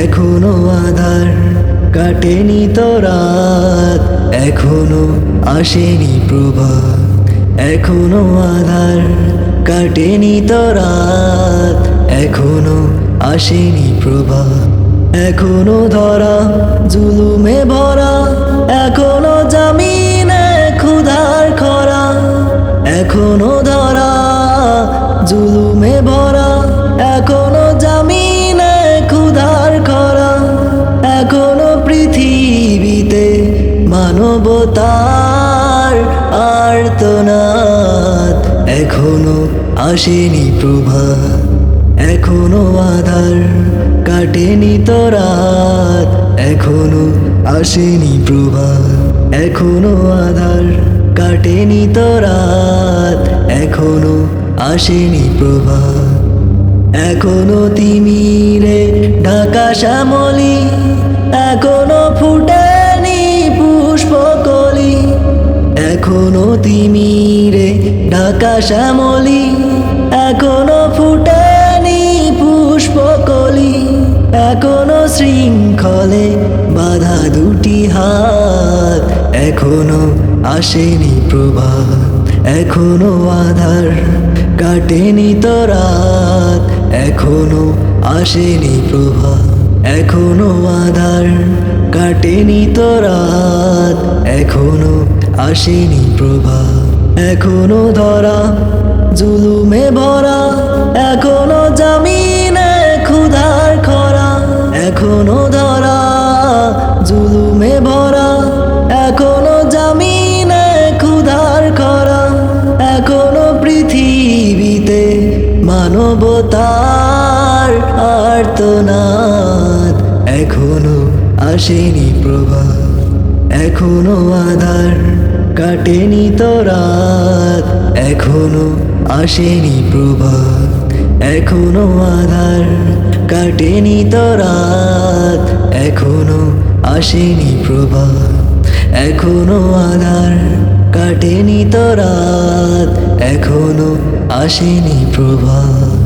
এখনও আধার কাটেনি তো রাত, এখনও আসেনি প্রভাত, এখনও আধার কাটেনি তো রাত, এখনও আসেনি প্রভাত। এখনও ধরা জুলুমে ভরা, এখনও জামিনে ক্ষুধার খরা, এখনও ধরা জুলুমে ভরা, এখনও মানবতার আর্তনাদ এখনও আসেনি প্রভাত, এখনও আধার কাটেনি রাত এখনও আসেনি প্রভাত, এখনও আধার কাটেনি রাত এখনও আসেনি প্রভাত। এখনও তিমিরে ঢাকা শ্যামলি, এখনও ফুটেনি তিমিরে ঢাকা শ্যামলি, এখনও ফুটানি পুষ্পকলি, এখনও শৃঙ্খলে বাধা দুটি হাত, এখনও আসেনি প্রভাত, এখনও আধার কাটেনি তো রাত এখনও আসেনি প্রভাত, এখনও আধার কাটেনি তো রাত এখনও আসেনি প্রভাত এখনও ধরা, জুলুমে ভরা। এখনও জামিনে ক্ষুধার খরা। এখনও ধরা, জুলুমে ভরা। এখনও জামিনে ক্ষুধার খরা। এখনও পৃথিবীতে মানবতার আর্তনাদ। এখনও আসেনি প্রভাত এখনও আধার কাটেনি তো রাত, এখনও আসেনি প্রভাত, এখনও আধার কাটেনি তো রাত, এখনও আসেনি প্রভাত, এখনও আধার কাটেনি তো রাত, এখনও আসেনি প্রভাত।